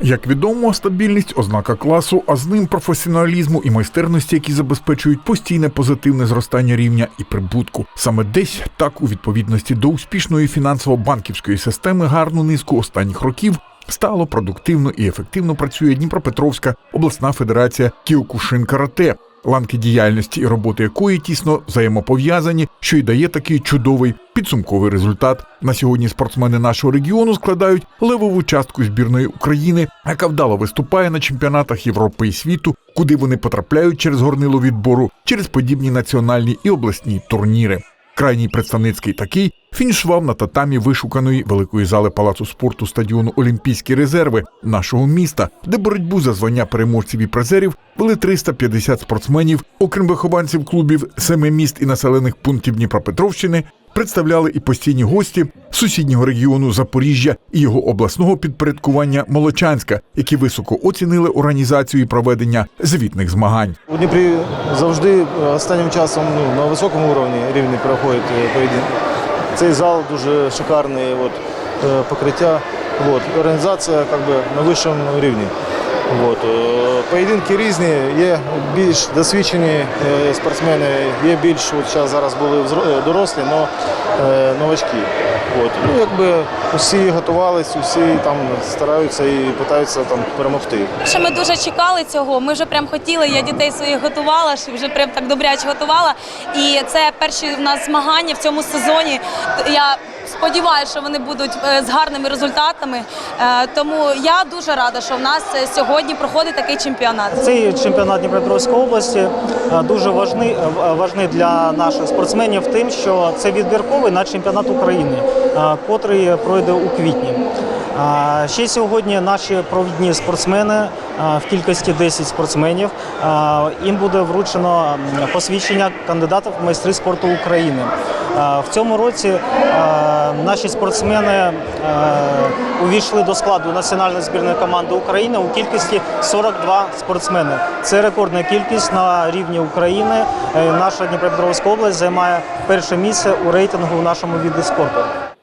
Як відомо, стабільність ознака класу, а з ним професіоналізму і майстерності, які забезпечують постійне позитивне зростання рівня і прибутку. Саме десь так, у відповідності до успішної фінансово-банківської системи, гарну низку останніх років стало продуктивно і ефективно працює Дніпропетровська обласна федерація Кіокушин Карате. Ланки діяльності і роботи якої тісно взаємопов'язані, що й дає такий чудовий підсумковий результат. На сьогодні спортсмени нашого регіону складають левову частку збірної України, яка вдало виступає на чемпіонатах Європи і світу, куди вони потрапляють через горнило відбору, через подібні національні і обласні турніри. Крайній представницький такий фінішував на татамі вишуканої великої зали палацу спорту стадіону Олімпійські резерви нашого міста, де боротьбу за звання переможців і призерів вели 350 спортсменів, окрім вихованців клубів семи міст і населених пунктів Дніпропетровщини. Представляли і постійні гості сусіднього регіону Запоріжжя і його обласного підпорядкування Молочанська, які високо оцінили організацію і проведення звітних змагань. У Дніпрі завжди е, останнім часом ну, на високому рівні, рівні проходять е, поєдинки. Цей зал дуже шикарний, от, е, покриття, от, організація как би, на вищому рівні. От, е, поєдинки різні, є більш досвідчені е, спортсмени, є більш от, зараз, зараз були е, дорослі, але новачки. От. Ну, якби усі готувалися, усі там стараються і намагаються там перемогти. Що ми дуже чекали цього. Ми вже прям хотіли. Я дітей своїх готувала, вже прям так добряче готувала. І це перші в нас змагання в цьому сезоні. Я сподіваюся, що вони будуть е, з гарними результатами. Е, Тому я дуже рада, що в нас е, сьогодні проходить такий чемпіонат. Цей чемпіонат Дніпропетровської області дуже важний, важний для наших спортсменів тим, що це відбірковий на чемпіонат України, котрий пройде у квітні. Ще сьогодні наші провідні спортсмени в кількості 10 спортсменів. Їм буде вручено посвідчення кандидатів в майстри спорту України. В цьому році наші спортсмени увійшли до складу національної збірної команди України у кількості 42 спортсмени. Це рекордна кількість на рівні України. Е, Наша Дніпропетровська область займає перше місце у рейтингу в нашому віді спорту.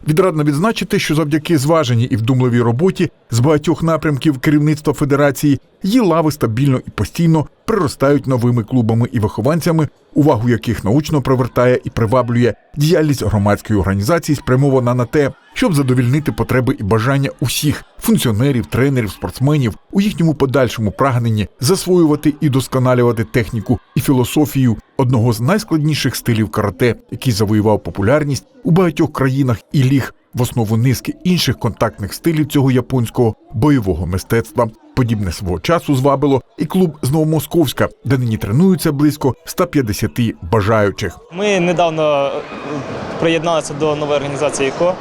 Відрадно відзначити, що завдяки зваженій і вдумливій роботі з багатьох напрямків керівництва федерації її лави стабільно і постійно приростають новими клубами і вихованцями, увагу яких научно привертає і приваблює діяльність громадської організації, спрямована на те, щоб задовільнити потреби і бажання усіх функціонерів, тренерів, спортсменів у їхньому подальшому прагненні засвоювати і досконалювати техніку і філософію одного з найскладніших стилів карате, який завоював популярність у багатьох країнах і ліг в основу низки інших контактних стилів цього японського бойового мистецтва. Подібне свого часу звабило і клуб з Новомосковська, де нині тренуються близько 150 бажаючих. Ми недавно е, приєдналися до нової організації ІКО.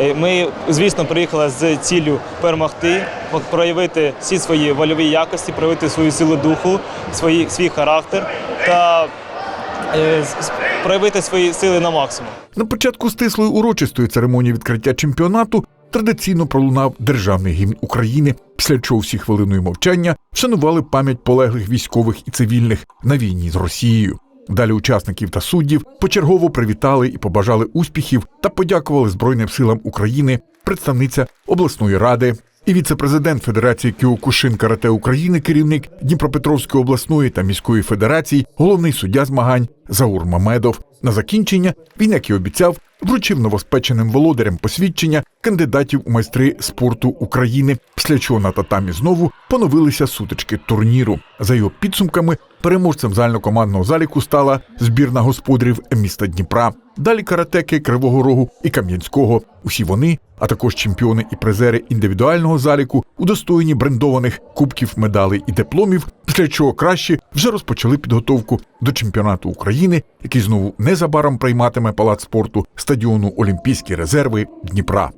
Е, Ми, звісно, приїхали з ціллю перемогти, проявити всі свої вольові якості, проявити свою силу духу, свої, свій характер та е, проявити свої сили на максимум. На початку стислої урочистої церемонії відкриття чемпіонату традиційно пролунав державний гімн України, після чого всі хвилиною мовчання вшанували пам'ять полеглих військових і цивільних на війні з Росією. Далі учасників та суддів почергово привітали і побажали успіхів та подякували Збройним силам України представниця обласної ради. І віце-президент Федерації Кіокушин Карате України, керівник Дніпропетровської обласної та міської федерації, головний суддя змагань Заур Мамедов. На закінчення він, як і обіцяв, вручив новоспеченим володарям посвідчення кандидатів у майстри спорту України, після чого на татамі знову поновилися сутички турніру. За його підсумками, переможцем загальнокомандного заліку стала збірна господарів міста Дніпра. Далі каратеки Кривого Рогу і Кам'янського. Усі вони, а також чемпіони і призери індивідуального заліку, удостоєні брендованих кубків, медалей і дипломів, після чого краще вже розпочали підготовку до чемпіонату України, який знову незабаром прийматиме палац спорту стадіону Олімпійські резерви Дніпра.